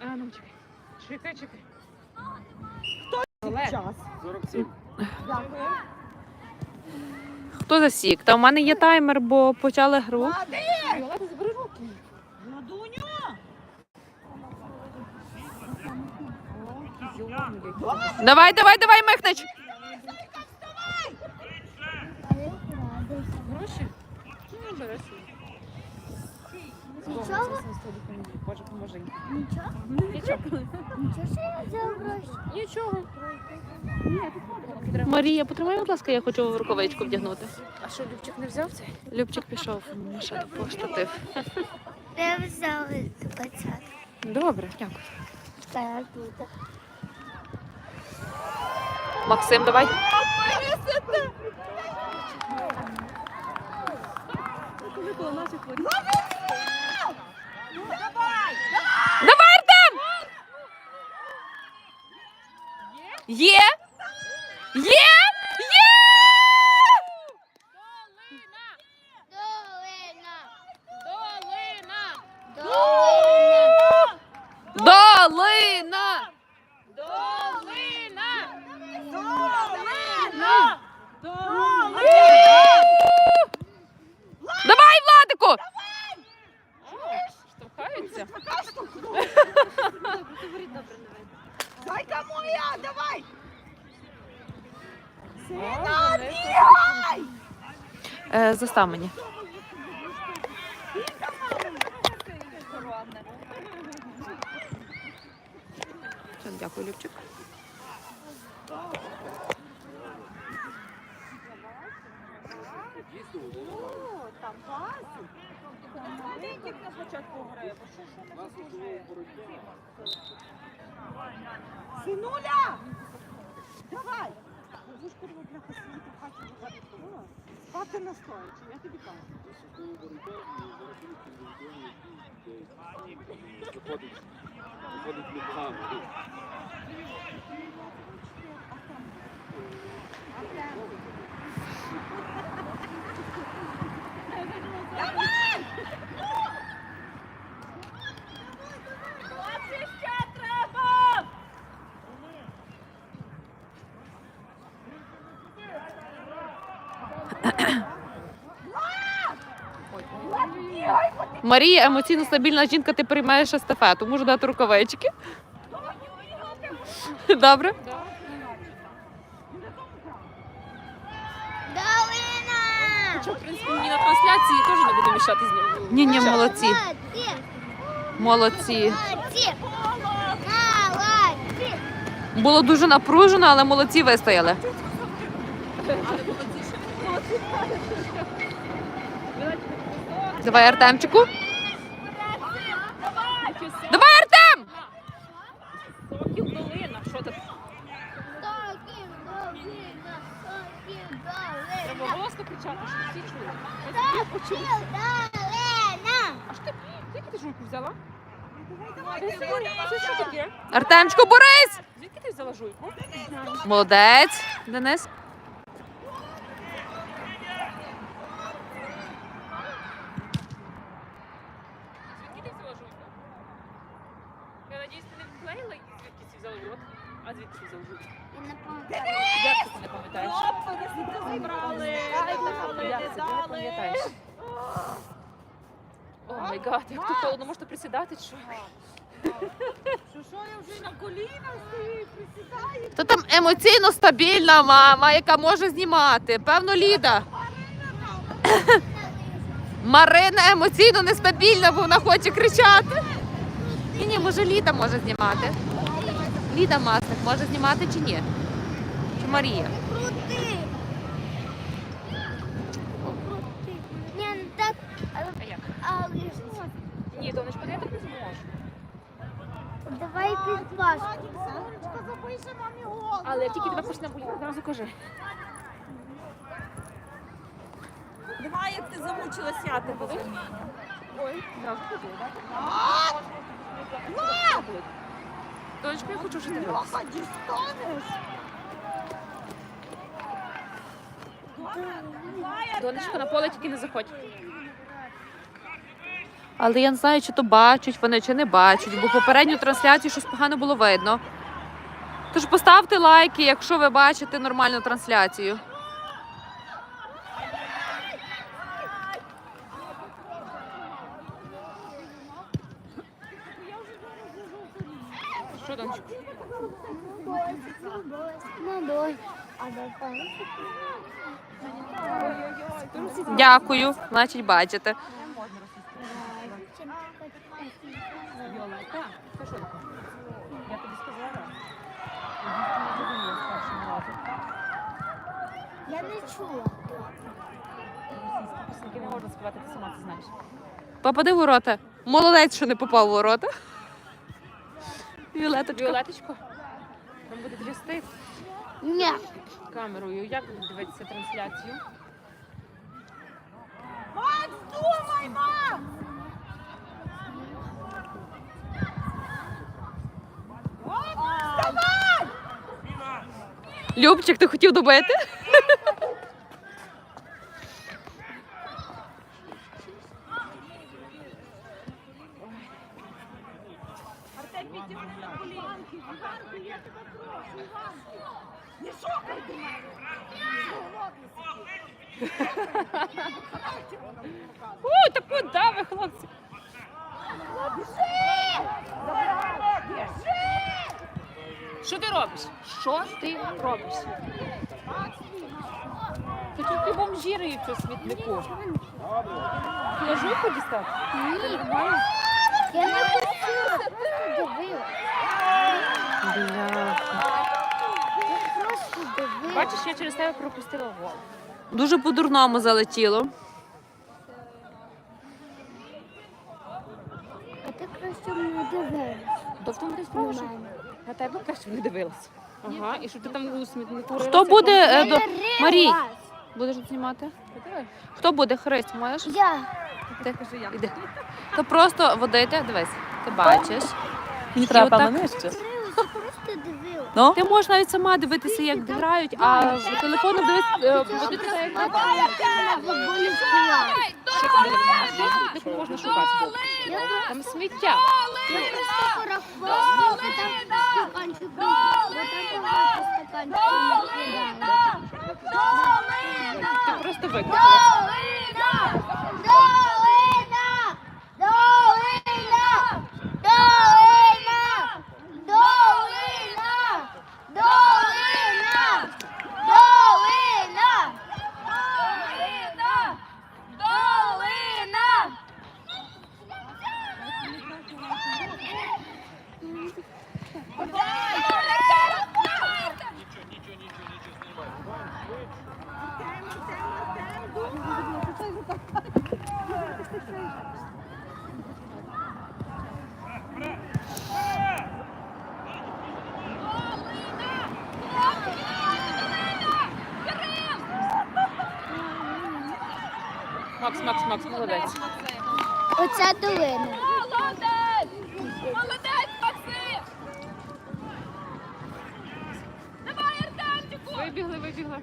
А, ну чекай. Чекай, чекай. Час. 47. Дякую. Хто засік? Та в мене є таймер, бо почали гру. Віолетта, забери руки. Ладуню. Давай, давай, давай, Михнич! Гроші? Ну. Нічого? Боже, поможи. Нічого? Нічого. Нічого, що я взяв гроші? Нічого. Марія, потримай, будь ласка, я хочу в рукавичку вдягнути. А що, Любчик не взяв цей? Любчик пішов ще по штатив. Я взяв двадцятку. Добре, дякую. Так. Максим. Давай, Артем! Є? Є? Є! Долина! Долина! Долина! Давай, Владику! Штовхаються? Зайка моя, давай. Сина, Е, застав мені. Дякую, Любчик. Синуля! Давай! Ви ж курва бляха сидіти в хаті виходила. Спати на стоячі, я тобі кажу. Заходить. Заходить ногами. Марія, емоційно стабільна жінка, ти приймаєш естафету. Можу дати рукавички. Добре? Долина! В принципі, мені на трансляції теж не буде мішати з ним. Ні, ні, молодці. Молодці! Молодці. Молодці! Молодці! Було дуже напружено, але молодці вистояли. Давай, Артемчику. Давай, Артем! Що ти? Треба голосно кричати, щоб всі чули. А що ти? Звідки ти жуйку взяла? Це що таке? Артемчику, борись! Звідки ти взяла жуйку? Молодець, Денис. Звідки ти взяла жуйку? Я надіюсь, ти не вклеїла, звідки ти взяла рот? А звідки ти взяла жуйку? Я не пам'ятаю. Як ти це не пам'ятаєш? Як це ти не? О май гад, як тут холодно, можете присідати чи що? Що, що я вже на колінах стою, присідаю? То там емоційно стабільна мама, яка може знімати. Певно, Ліда. Марина емоційно нестабільна, бо вона хоче кричати. Ні, ні, може Ліда може знімати. Ліда Масник може знімати чи ні? Чи Марія? Крути. Крути. Ні, не так, А як? але ж Ні, донечко, я так не зможу. давай підпашку. Сонечко, запише мамі голос. Але як тільки тебе почне боліти, одразу кажи. Давай, як ти замучилась, я тебе заміню. Ой, одразу кажи, так? Донечко, я хочу жити. Лоха, дістанеш? Донечко, на поле тільки не заходь. Але я не знаю, чи то бачать вони, чи не бачать, бо попередню трансляцію щось погано було видно. Тож поставте лайки, якщо ви бачите нормальну трансляцію. Що, давай. Дякую, значить бачите. Так, це що таке? Я тобі сказала. Я не чула. Пісеньки не можна співати, ти сама це знаєш. Попади в ворота. Молодець, що не попав у ворота. Віолеточка. Віолеточко, нам буде трясти Ні. камерою. Як дивитися трансляцію? Макс, думай, Макс! Любчик, ти хотів добити? Артем, підійди на колінки. Іванку, я тебе прошу, Іванку. Не шукай до мене. Голодний сидів. Ой, та куди ви, хлопці? Що ти робиш? Що ти робиш? Ти тут ти бомжі риють у смітнику. Флажуку дістав? Ні. Я не хотіла. Дивила. Я просто дивила. Бачиш, я через тебе пропустила гол. Дуже по-дурному залетіло. А ти краще не дивилась То в тому на тебе краще не дивилася. Ага, і що ти там у смітнику Хто буде, е, до- Марій. Будеш знімати? Хто буде? Христ, можеш? Я. Ти Іди. То просто водити, дивись, ти бачиш. Мені треба певно нижче. Дивилась, я просто дивилась. Ну? Ти можеш навіть сама дивитися, як грають, а в телефону дивись, е, подивитися, як можна шукати. Там сміття. Я просто порахувала, бо молодець. Оця долина. Молодець! там багато стаканчиків Вибігли, вибігли.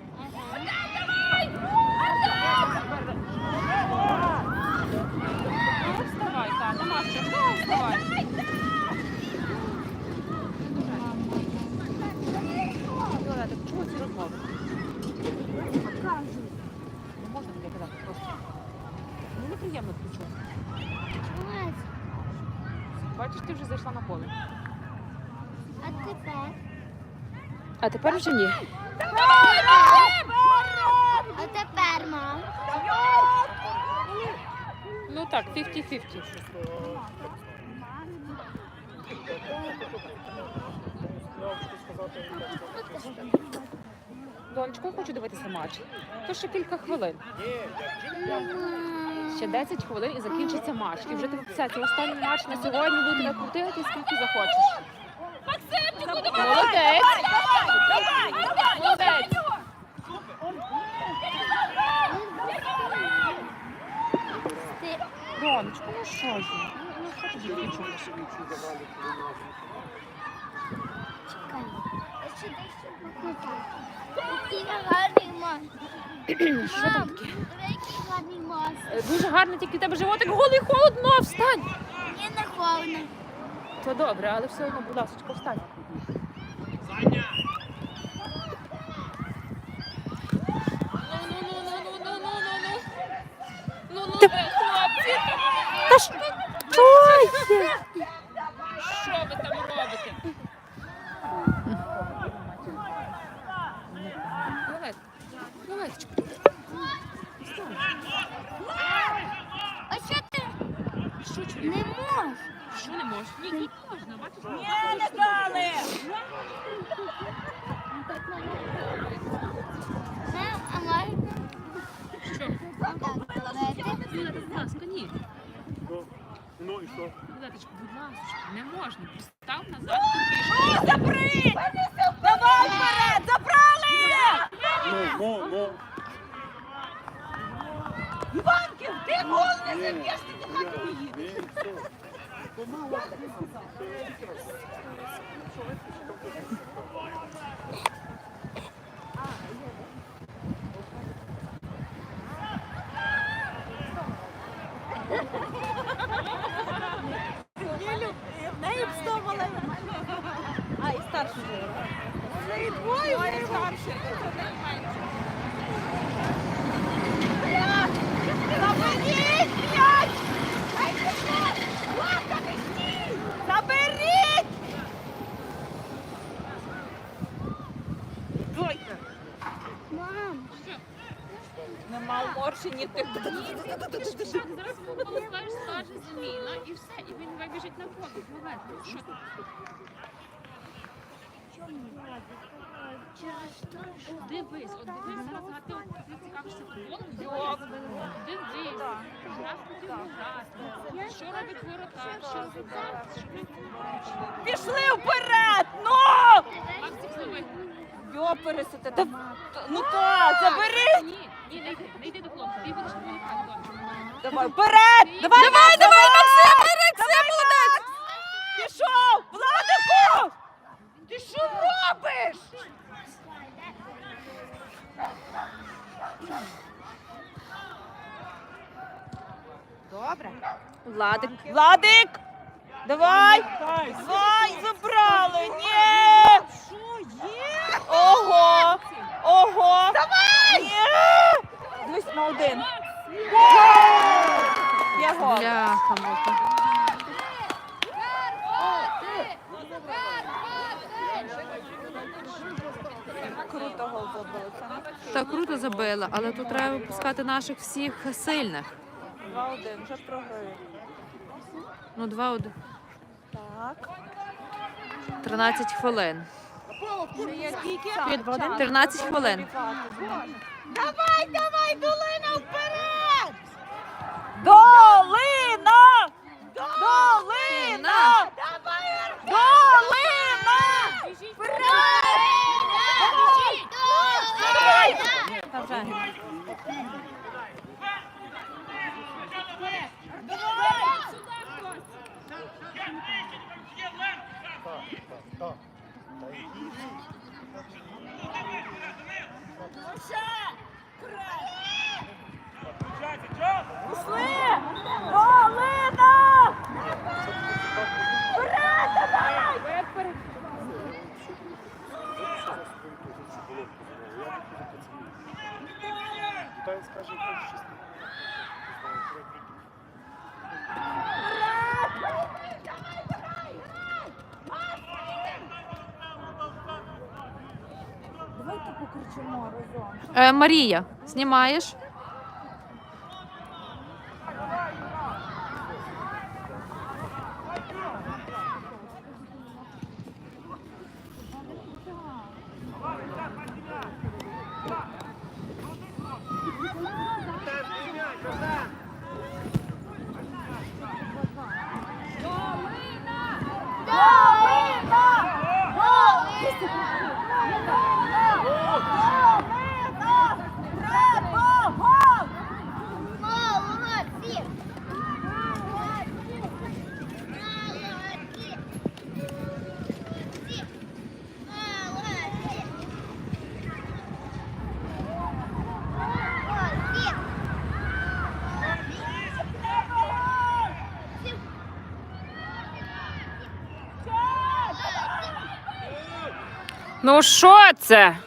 просто давай! Макс, Макс, Макс, молодець. Вибігли. Вставай, так, нема. Вставай. Віолетта, чому ці розмови? Не можна таке казати просто. Мені неприємно почути. Бачиш, ти вже зайшла на поле. А тепер? А тепер вже ні. А тепер, мам. Ну так, 50-50. Донечко, я хочу дивитися матч. То ще кілька хвилин. Ще 10 хвилин і закінчиться матч. І вже ти все, це останній матч на сьогодні буде тебе крутити, скільки захочеш. Молодець! Молодець! Ти Донечко, ну що ж? Ну що ти чуєш? чекай. Я ще дещо покупаю. Який гарний мам. Що там таке? Е, Дуже гарно, тільки в тебе животик голий холодно, встань. Мені не холодно. То добре, але все одно, будь ласка, встань. Ну, ну, е, хлопці, Та ж, ой, що ви там робите? Давай, давай, А що ти Що чоловік? не можеш? Що не можеш? Ні, ні, можна, бачиш? Ні, не дали! Не, а можна? Що? Так, давайте. Юля, будь ласка, ні. Ну і що? Юлеточка, будь ласка, не можна. Постав назад трішки. Забри! Давай вперед! Забрали! Ну, ну, ну. Іванків, ти гол не заб'єш, ти до хати не Ні, їдеш. все. Нілю, в неї сто малень. А, і старше. вже. В неї двоє, в неї старший. Заберіть м'яч! Заберіть! Дойка. Мам, Нема в морщині тих. Зараз полукаєш, скаже заміна і все, і він вибіжить на поле. Давай, що ти? через те, що Дивись, от дивись назад, ти от ти цікавишся футболом, дивись, грав хотів грати. Що робить воротар, що робить, що робить. Пішли вперед! Ну! Максик. Йопересите, та ну та, забери! Ні, ні, не йди, не йди до хлопця, ти будеш. Давай, вперед! Давай, давай, давай, Максим! Максим, молодець! Пішов! Владику! Ти що робиш? Добре. Владик. Владик! Давай! Давай, забрали! Ні! Що є? Ого! Ого! Давай! Ні! Дивись на один. Є гол. Бляха, муха. Круто гол забили. Це Так круто забила, але тут треба випускати наших всіх сильних. 2-1, вже програють. Ну, 2-1. Так. 13 хвилин. Ще 13 хвилин. Давай, давай, долина вперед! Долина! Долина! Долина! Вперед! Давай! Та вже. Пішли! Долина! Вперед, давай! Та скаже, хоч щось. Покричимо разом. Е, Марія, знімаєш? Треба Ну що це?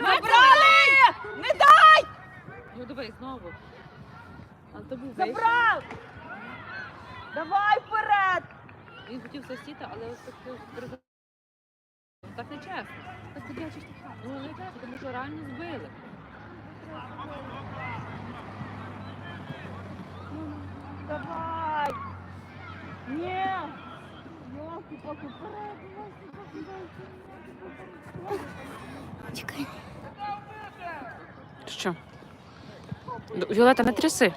Забрали! Не дай! Ну давай знову. Забрав! Давай вперед! Він хотів сосіти, але ось так. Так не чесно. Так ходячи штовхав. Ну не чесно, тому що реально збили. Давай! Ні! Йолки, поки вперед! Чекай. Що? Віолета, не тряси.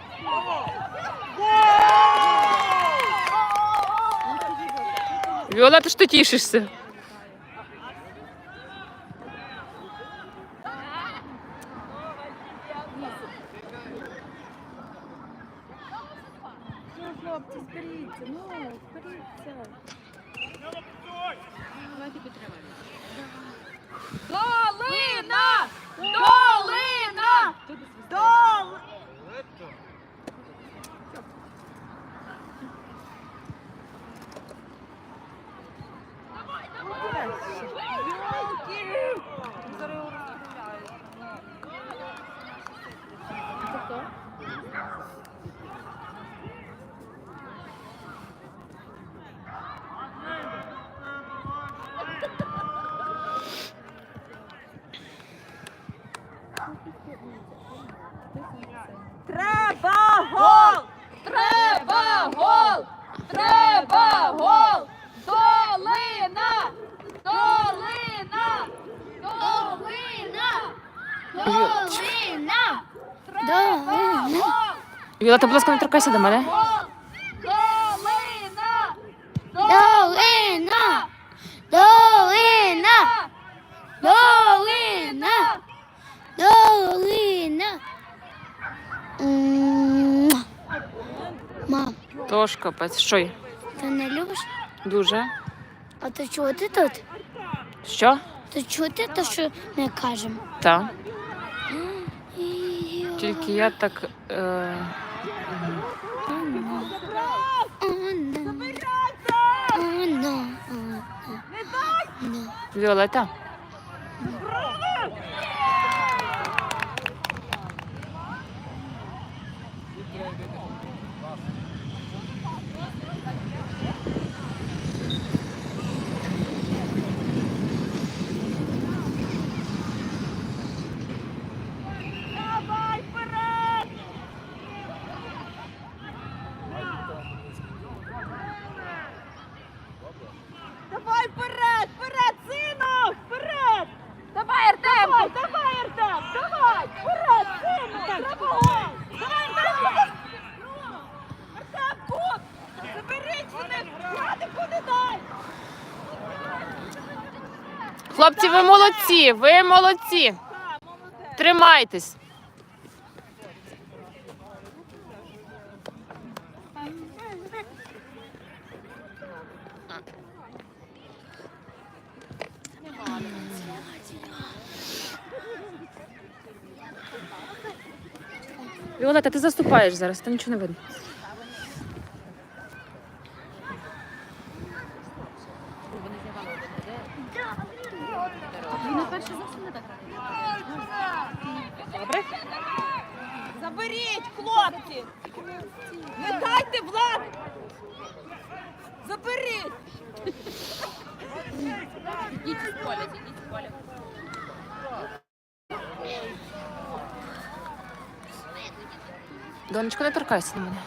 Віолета, що ти тішишся? Віолета, будь ласка, не торкайся до мене. Долина! Долина! Долина! Долина! Долина! Муа. Мам, Тож капець. Що є? ти не любиш? Дуже. А то чого ти тут? Що? То чого ти що ми кажемо? Так. Тільки я так. Е... Віолета. Давай вперед! Давай вперед! Вперед, сину! Вперед! Давай, Артем! Давай, давай, Артем! Давай! Вперед, сину! Треба гол! Давай, Артем! Артем, тут! Заберіть вони! Владику не дай! Хлопці, ви молодці! Ви молодці! Тримайтесь! Віолета, ти заступаєш зараз, та нічого не видно. Добре? Заберіть, хлопці! Не дайте влад! Заберіть! Ідіть з поля, ідіть з поля. Донечко, не торкайся на мене.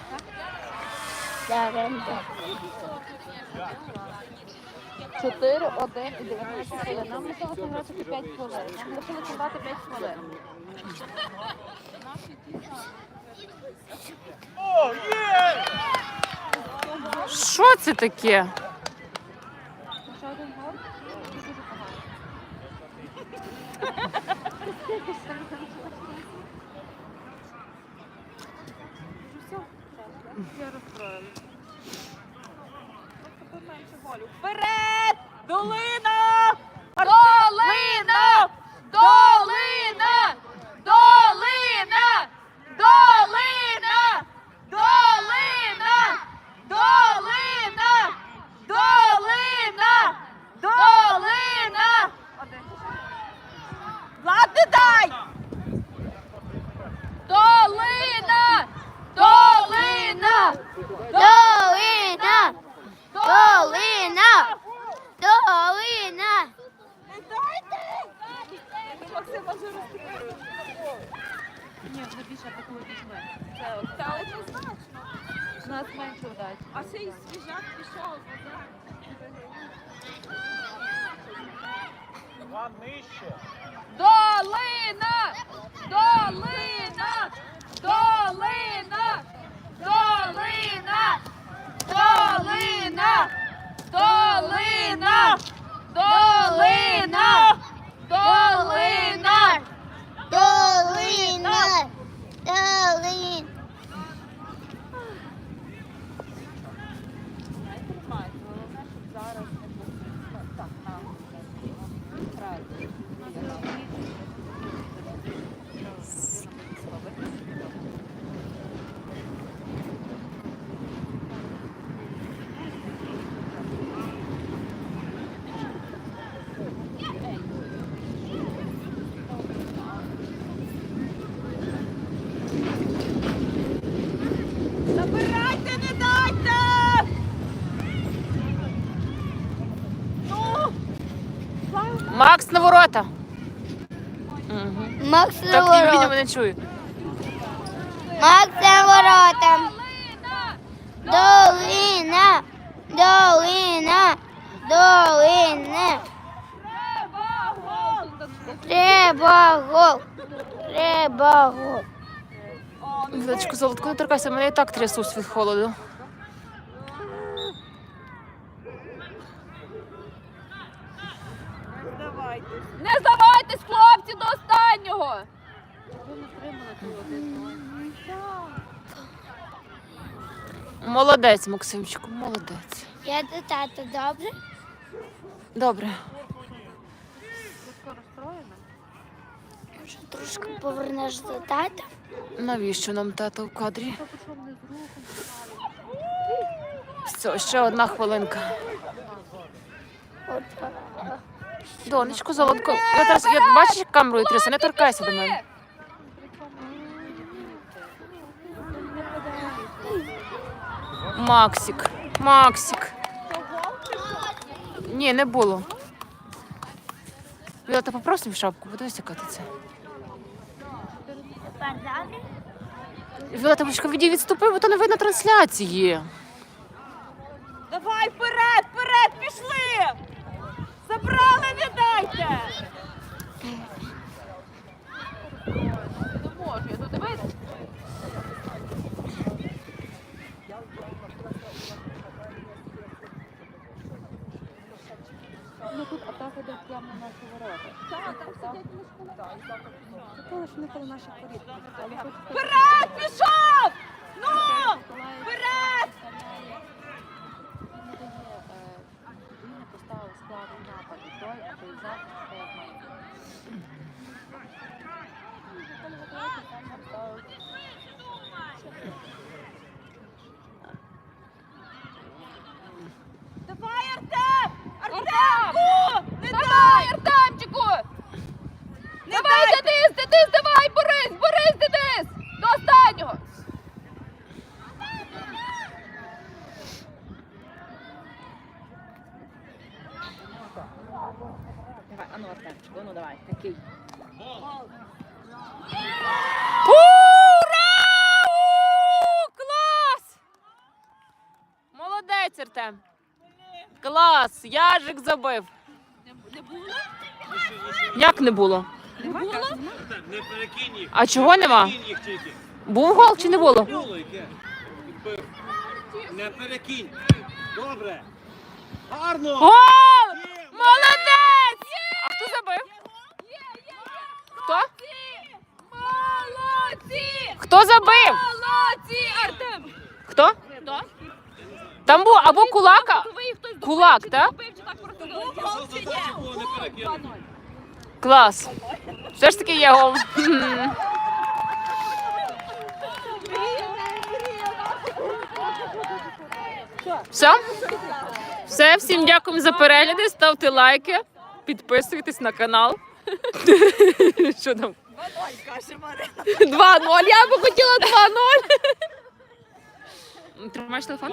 Чотири, один і 19 хвилин. Нам лишилося грати 5 хвилин. Нам лишилося грати 5 хвилин. Що це таке? Я розстроєна. Вперед! Долина! Долина! Долина! Передай! Долина! Долина! Долина! Долина! Долина! Ні, вже більше такого візьме. Та однозначно. У нас менше удачі. А цей свіжак пішов. Іван нижче. Долина! Долина! Долина! Долина! Долина! Долина! Долина! Долина! Долина! Долина! Забирайте, не дайте! Ну! Макс на ворота. Угу. Макс Так на і він ворота. мене чує. Макс на ворота. Долина! Долина! Долина! Треба гол! Треба гол! Вілечко, золотко, не торкайся, мене і так трясусь від холоду. Не здавайтесь, хлопці, до останнього! Молодець, Максимчику, молодець. Я до тата, добре? Добре. Може, трошки повернеш до тата? Навіщо нам тато в кадрі? Все, ще одна хвилинка. От. Донечко, золотко. Я зараз, я, бачиш, як камерою трясе, не торкайся до мене. Максик, Максик. Ні, не було. Віла, ти попросив шапку, подивись, яка ти це. Ти бочка відій відступи, бо то не видно трансляції. Давай вперед, вперед, пішли! Бали не дайте! Не наші ворота. Так, пішов! Ну! Вперед! Клас! Яжик забив. Як не було? Не перекинь їх. А чого нема? Перекинь їх тільки. Був гол чи не було? Було яке. Не перекинь. Добре. Гарно. Гол! Молодець! А хто забив? Хто? Молодці! Хто забив? Молодці, Артем! Хто? Там був або кулака. Кулак, так? Клас. Все ж таки є гол. Все? Все, всім дякуємо за перегляди. Ставте лайки, підписуйтесь на канал. Що там? 2-0. Я би хотіла 2-0. Тримаєш телефон?